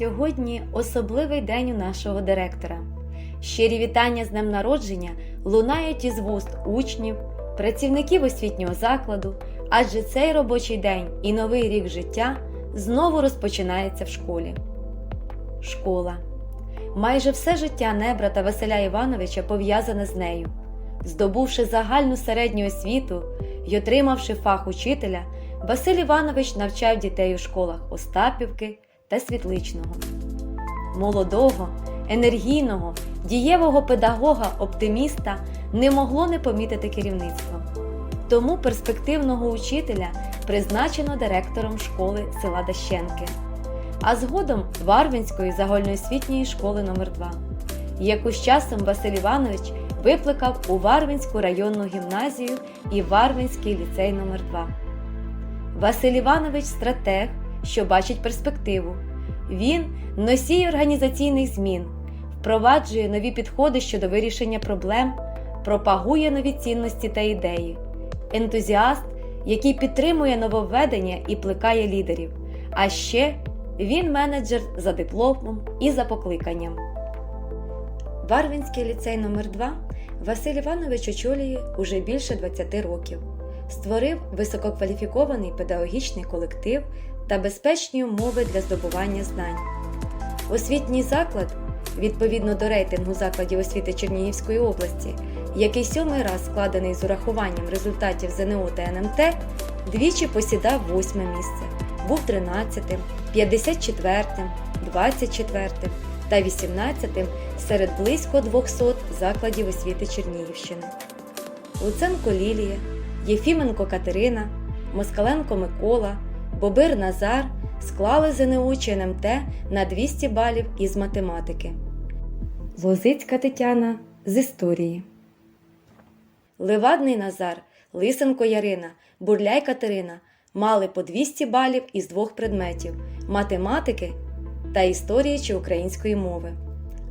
Сьогодні особливий день у нашого директора. Щирі вітання з днем народження лунають із вуст учнів, працівників освітнього закладу, адже цей робочий день і новий рік життя знову розпочинається в школі. Школа. Майже все життя небрата Василя Івановича пов'язане з нею. Здобувши загальну середню освіту й отримавши фах учителя, Василь Іванович навчав дітей у школах Остапівки та Світличного. Молодого, енергійного, дієвого педагога, оптиміста не могло не помітити керівництво. Тому перспективного учителя призначено директором школи села Дащенки, а згодом Варвинської загальноосвітньої школи номер 2 яку з часом Василь Іванович викликав у Варвинську районну гімназію і Варвинський ліцей номер 2 Василь Іванович стратег, що бачить перспективу. Він носій організаційних змін, впроваджує нові підходи щодо вирішення проблем, пропагує нові цінності та ідеї, ентузіаст, який підтримує нововведення і плекає лідерів. А ще він менеджер за дипломом і за покликанням. Варвинський ліцей номер 2 Василь Іванович очолює уже більше 20 років. Створив висококваліфікований педагогічний колектив та безпечні умови для здобування знань. Освітній заклад, відповідно до рейтингу закладів освіти Чернігівської області, який сьомий раз складений з урахуванням результатів ЗНО та НМТ, двічі посідав восьме місце, був 13-тим, 54-тим, 24-тим та 18-тим серед близько 200 закладів освіти Чернігівщини. Луценко Лілія, Єфіменко Катерина, Москаленко Микола, Бобир Назар склали ЗНО чи НМТ на 200 балів із математики. Лозицька Тетяна з історії. Левадний Назар, Лисенко Ярина, Бурляй Катерина мали по 200 балів із двох предметів математики та історії чи української мови.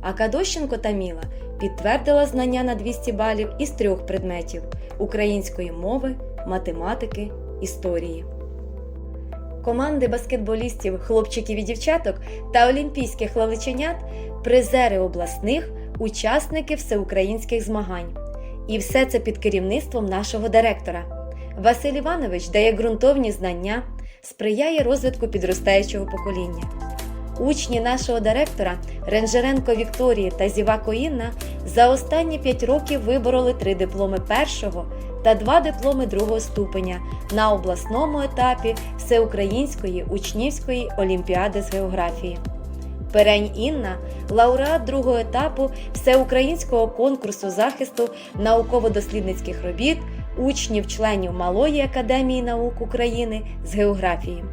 А Кадощенко Таміла підтвердила знання на 200 балів із трьох предметів української мови, математики, історії. Команди баскетболістів, хлопчиків і дівчаток та олімпійських лавиченят призери обласних, учасники всеукраїнських змагань. І все це під керівництвом нашого директора. Василь Іванович дає ґрунтовні знання, сприяє розвитку підростаючого покоління. Учні нашого директора Ренжеренко Вікторії та Зівако Інна за останні 5 років вибороли три дипломи першого та два дипломи другого ступеня на обласному етапі Всеукраїнської учнівської олімпіади з географії. Перень Інна лауреат другого етапу Всеукраїнського конкурсу захисту науково-дослідницьких робіт учнів членів Малої академії наук України з географії.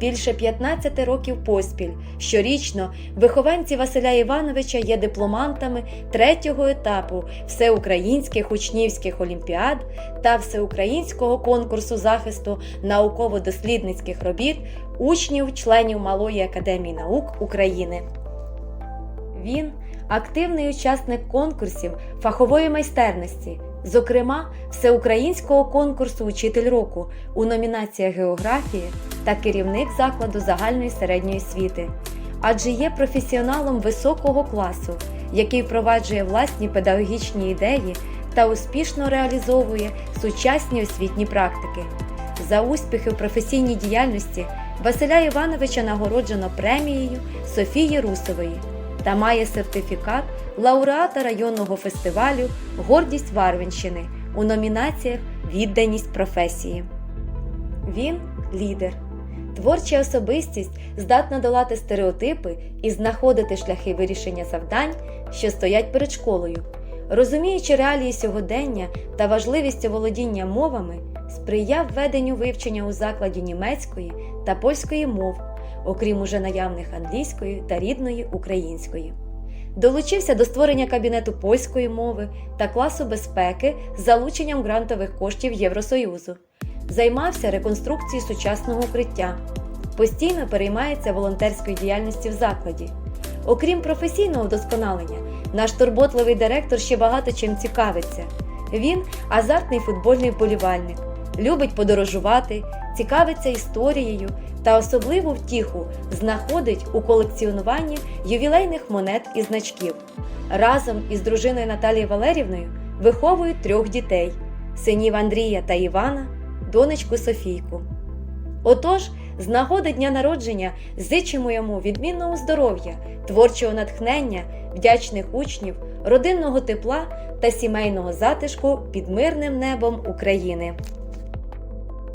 Більше 15 років поспіль щорічно вихованці Василя Івановича є дипломантами третього етапу всеукраїнських учнівських олімпіад та всеукраїнського конкурсу захисту науково-дослідницьких робіт учнів членів Малої академії наук України. Він активний учасник конкурсів фахової майстерності, зокрема всеукраїнського конкурсу Учитель року у номінаціях географії та керівник закладу загальної середньої освіти, адже є професіоналом високого класу, який впроваджує власні педагогічні ідеї та успішно реалізовує сучасні освітні практики. За успіхи в професійній діяльності Василя Івановича нагороджено премією Софії Русової та має сертифікат лауреата районного фестивалю Гордість Варвинщини у номінаціях Відданість професії. Він лідер. Творча особистість здатна долати стереотипи і знаходити шляхи вирішення завдань, що стоять перед школою. Розуміючи реалії сьогодення та важливість володіння мовами, сприяв веденню вивчення у закладі німецької та польської мов, окрім уже наявних англійської та рідної української. Долучився до створення кабінету польської мови та класу безпеки з залученням грантових коштів Євросоюзу. Займався реконструкцією сучасного укриття, постійно переймається волонтерською діяльністю в закладі. Окрім професійного вдосконалення, наш турботливий директор ще багато чим цікавиться. Він азартний футбольний вболівальник, любить подорожувати, цікавиться історією та особливу втіху знаходить у колекціонуванні ювілейних монет і значків. Разом із дружиною Наталією Валерівною виховують трьох дітей: синів Андрія та Івана, донечку Софійку. Отож, з нагоди дня народження зичимо йому відмінного здоров'я, творчого натхнення, вдячних учнів, родинного тепла та сімейного затишку під мирним небом України.